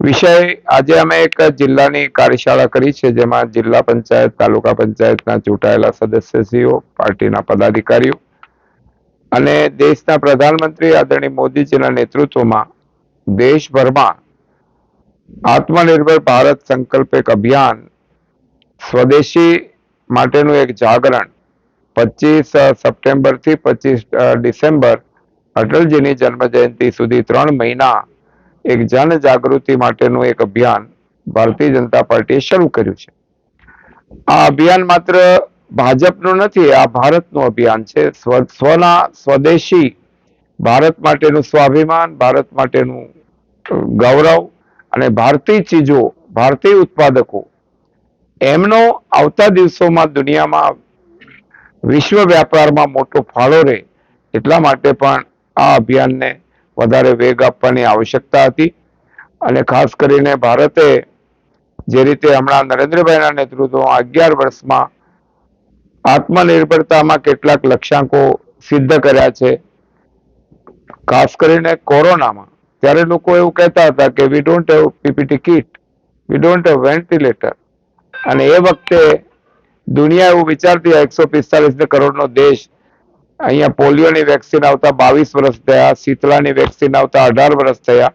વિષય આજે અમે એક જિલ્લાની કાર્યશાળા કરી છે, જેમાં જિલ્લા પંચાયત, તાલુકા પંચાયતના ચૂંટાયેલા સદસ્યશ્રીઓ, પાર્ટીના પદાધિકારીઓ અને દેશના પ્રધાનમંત્રી આદરણીય મોદીજીના નેતૃત્વમાં દેશભરમાં આત્મનિર્ભર ભારત સંકલ્પ એક અભિયાન સ્વદેશી માટેનું એક જાગરણ પચીસ સપ્ટેમ્બરથી પચીસ ડિસેમ્બર અટલજીની જન્મ જયંતિ સુધી ત્રણ મહિના એક જન જાગૃતિ માટેનું એક અભિયાન ભારતીય જનતા પાર્ટીએ શરૂ કર્યું છે. આ અભિયાન માત્ર ભાજપનું નથી, આ ભારતનું અભિયાન છે. સ્વ- સ્વના સ્વદેશી ભારત માટેનું સ્વાભિમાન, ભારત માટેનું ગૌરવ અને ભારતીય ચીજો, ભારતીય ઉત્પાદકો એમનો આવતા દિવસોમાં દુનિયામાં વિશ્વ વ્યાપારમાં મોટો ફાળો રહે એટલા માટે પણ આ અભિયાનને વધારે વેગ આપવાની આવશ્યકતા હતી. અને ખાસ કરીને ભારતે જે રીતે હમણાં નરેન્દ્રભાઈના નેતૃત્વમાં અગિયાર વર્ષમાં આત્મનિર્ભરતામાં કેટલાક લક્ષ્યાંકો સિદ્ધ કર્યા છે. ખાસ કરીને કોરોનામાં. ત્યારે લોકો એવું કહેતા હતા કે we don't have PPT kit we don't have ventilator અને એ વખતે દુનિયા એવું વિચારતી એકસો પિસ્તાલીસ કરોડનો દેશ અહીંયા પોલિયોની વેક્સિન આવતા બાવીસ વર્ષ થયા શીતળાની વેક્સિન આવતા અઢાર વર્ષ થયા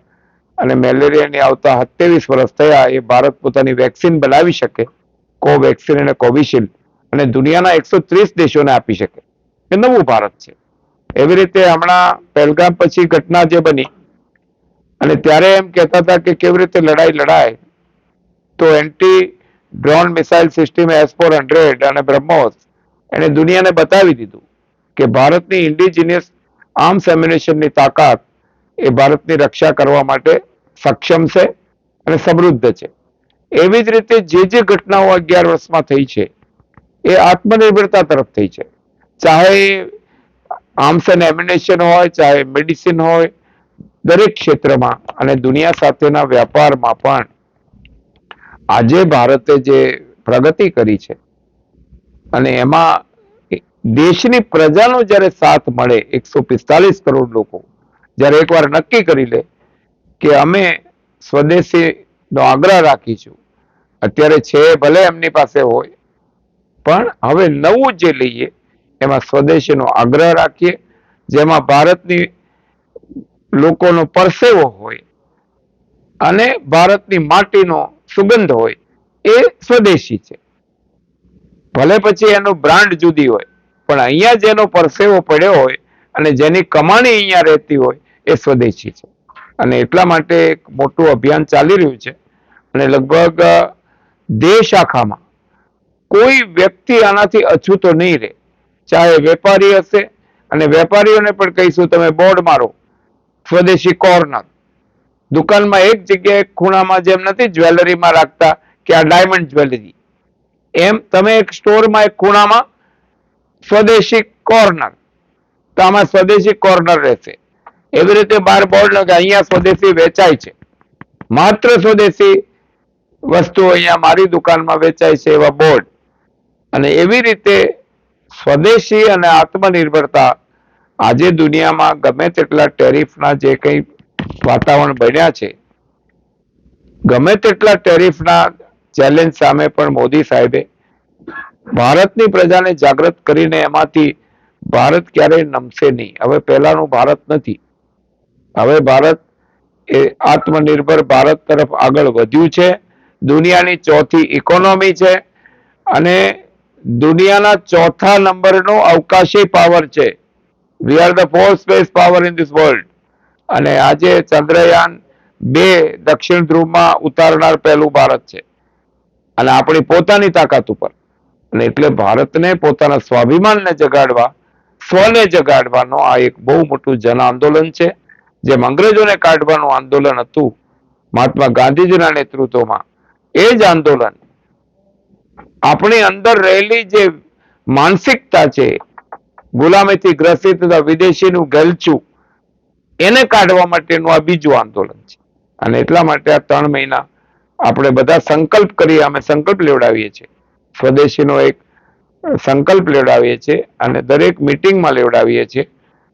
અને મેલેરિયાની આવતા સત્યાવીસ વર્ષ થયા, એ ભારત પોતાની વેક્સિન બનાવી શકે, કોવેક્સિન અને કોવિશિલ્ડ અને દુનિયાના એકસો ત્રીસ દેશોને આપી શકે. એ નવું ભારત છે. એવી રીતે હમણાં પહેલગામ પછી ઘટના જે બની અને ત્યારે એમ કહેતા હતા કે કેવી રીતે લડાઈ લડાય, તો anti drone missile system S four hundred અને બ્રહ્મોસ એને દુનિયાને બતાવી દીધું. કે ભારતની ઇન્ડિજિનિયસ આર્મ્સ એમ્યુનેશનની તાકાત એ ભારતની રક્ષા કરવા માટે સક્ષમ છે અને સમૃદ્ધ છે. એવી જ રીતે જે જે ઘટનાઓ અગિયાર વર્ષમાં થઈ છે, એ આત્મનિર્ભરતા તરફ થઈ છે. ચાહે આર્મ્સ એન્ડ એમ્યુનેશન હોય, ચાહે મેડિસિન હોય, દરેક ક્ષેત્રમાં અને દુનિયા સાથેના વ્યાપારમાં પણ આજે ભારતે જે પ્રગતિ કરી છે અને એમાં દેશની પ્રજાનો જ્યારે સાથ મળે, એકસો પિસ્તાલીસ કરોડ લોકો, જ્યારે એકવાર નક્કી કરી લે કે અમે સ્વદેશીનો આગ્રહ રાખીશું. અત્યારે છે ભલે એમની પાસે હોય, પણ હવે નવું જે લઈએ, એમાં સ્વદેશીનો આગ્રહ રાખીએ, જેમાં ભારતની લોકોનો પરસેવો હોય અને ભારતની માટીનો સુગંધ હોય, એ સ્વદેશી છે. ભલે પછી એનો બ્રાન્ડ જુદી હોય પણ અહીંયા જેનો પરસેવો પડ્યો હોય અને જેની કમાણી અહીંયા રહેતી હોય એ સ્વદેશી છે. અને એટલા માટે એક મોટું અભિયાન ચાલી રહ્યું છે. અને લગભગ દેશ આખામાં કોઈ વ્યક્તિ આનાથી અછૂતો નહીં રહે. ચાહે વેપારી હશે, અને વેપારીઓને પણ કહીશું તમે બોર્ડ મારો, સ્વદેશી કોર્નર. દુકાનમાં એક જગ્યાએ ખૂણામાં જેમ નથી જ્વેલરીમાં રાખતા કે આ ડાયમંડ જ્વેલરી. એમ તમે એક સ્ટોરમાં, એક ખૂણામાં સ્વદેશી કોર્નર. તો આમાં સ્વદેશી કોર્નર રહેશે. એવી રીતે બાર બોર્ડ કે અહીંયા સ્વદેશી વેચાય છે. માત્ર સ્વદેશી વસ્તુઓ અહીંયા મારી દુકાનમાં વેચાય છે એવા બોર્ડ. અને એવી રીતે સ્વદેશી અને આત્મનિર્ભરતા આજે દુનિયામાં ગમે તેટલા ટેરિફના જે કંઈ વાતાવરણ બન્યા છે, ગમે તેટલા ટેરિફના ચેલેન્જ સામે પણ મોદી સાહેબે ભારતની પ્રજાને જાગૃત કરીને એમાંથી ભારત ક્યારેય નમશે નહીં. હવે પહેલાનું ભારત નથી. હવે ભારત એ આત્મનિર્ભર ભારત તરફ આગળ વધ્યું છે. દુનિયાની ચોથી ઇકોનોમી છે અને દુનિયાના ચોથા નંબરનો અવકાશી પાવર છે. We are the four space power in this world અને આજે ચંદ્રયાન બે દક્ષિણ ધ્રુવમાં ઉતારનાર પહેલું ભારત છે. અને આપણી પોતાની તાકાત ઉપર. અને એટલે ભારતને પોતાના સ્વાભિમાનને જગાડવા, સ્વને જગાડવાનો આ એક બહુ મોટું જન આંદોલન છે. જેમ અંગ્રેજોને કાઢવાનું આંદોલન હતું, મહાત્મા ગાંધીજીના નેતૃત્વમાં. એ જ આંદોલન આપણી અંદર રહેલી જે માનસિકતા છે, ગુલામીથી ગ્રસિત વિદેશીનું ગલચું, એને કાઢવા માટેનું આ બીજું આંદોલન છે. અને એટલા માટે આ ત્રણ મહિના આપણે બધા સંકલ્પ કરી અમે સંકલ્પ લેવડાવીએ છીએ. સ્વદેશીનો એક સંકલ્પ લેવડાવીએ છીએ અને દરેક મિટિંગમાં લેવડાવીએ છીએ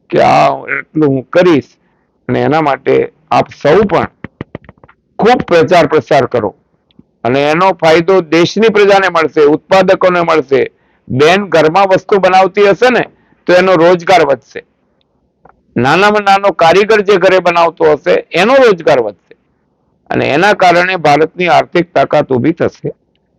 કે આ એટલું હું કરીશ અને એના માટે આપ સૌ પણ ખૂબ પ્રચાર પ્રસાર કરો. અને એનો ફાયદો દેશની પ્રજાને મળશે, ઉત્પાદકોને મળશે. બેન ઘરમાં વસ્તુ બનાવતી હશે ને, તો એનો રોજગાર વધશે. નાનામાં નાનો કારીગર જે ઘરે બનાવતો હશે, એનો રોજગાર વધશે. અને એના કારણે ભારતની આર્થિક તાકાત ઊભી થશે.